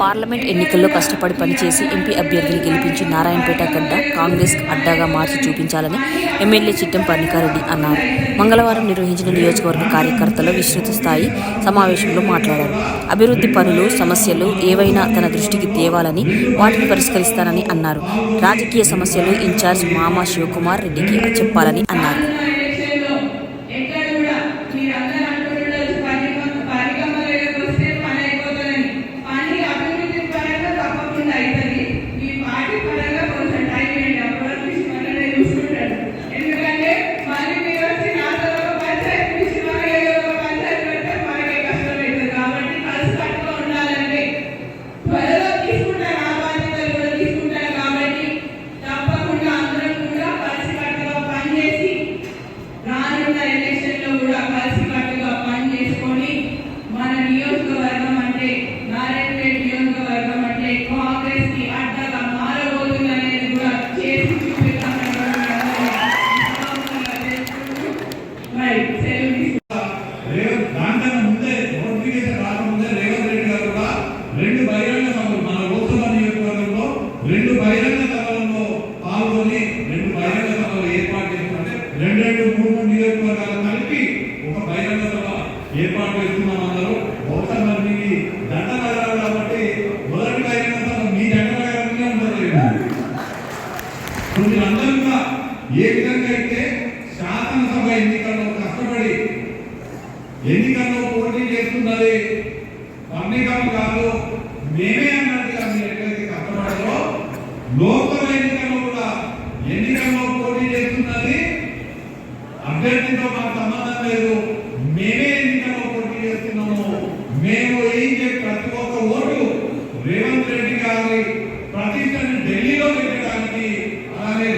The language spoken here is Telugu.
పార్లమెంట్ ఎన్నికల్లో కష్టపడి పనిచేసి ఎంపీ అభ్యర్థిని గెలిపించి నారాయణపేట గడ్డ కాంగ్రెస్ అడ్డాగా మార్చి చూపించాలని ఎమ్మెల్యే చిట్టం పర్ణికారెడ్డి అన్నారు. మంగళవారం నిర్వహించిన నియోజకవర్గ కార్యకర్తలు విస్తృత స్థాయి సమావేశంలో మాట్లాడారు. అభివృద్ధి పనులు సమస్యలు ఏవైనా తన దృష్టికి తేవాలని వాటిని పరిష్కరిస్తానని అన్నారు. రాజకీయ సమస్యలు ఇన్ఛార్జ్ మామ శివకుమార్ రెడ్డికి చెప్పాలని అన్నారు. రెండు బహిరంగ సభలు ఏర్పాటు చేస్తుంటే రెండు రెండు మూడు నియోజకవర్గాలు కలిపి ఒక బహిరంగ సభ ఏర్పాటు చేస్తున్నాం అన్నారు బహుశా మరి మీకు దండ నగరాలు కాబట్టి మొదటి బహిరంగ సభ మీ దండ నగరంలోనే ఉంటుంది ఇప్పుడు మీరందరూ కూడా ఏ విధంగా అయితే శాసనసభ ఎన్నికల్లో కష్టపడి ఎన్నికల్లో పోటీ చేస్తున్నది పన్నికం కాదు మేమే ఎన్నికల్లో పోటీ చేస్తున్నది? అభ్యర్థితో మాకు సంబంధం లేదు. మేమే ఎన్నికల్లో పోటీ చేస్తున్నాము? మేము వేయించే ప్రతి ఒక్క ఓటు రేవంత్ రెడ్డి గారి ప్రతిష్టను ఢిల్లీలో పెట్టడానికి అలానే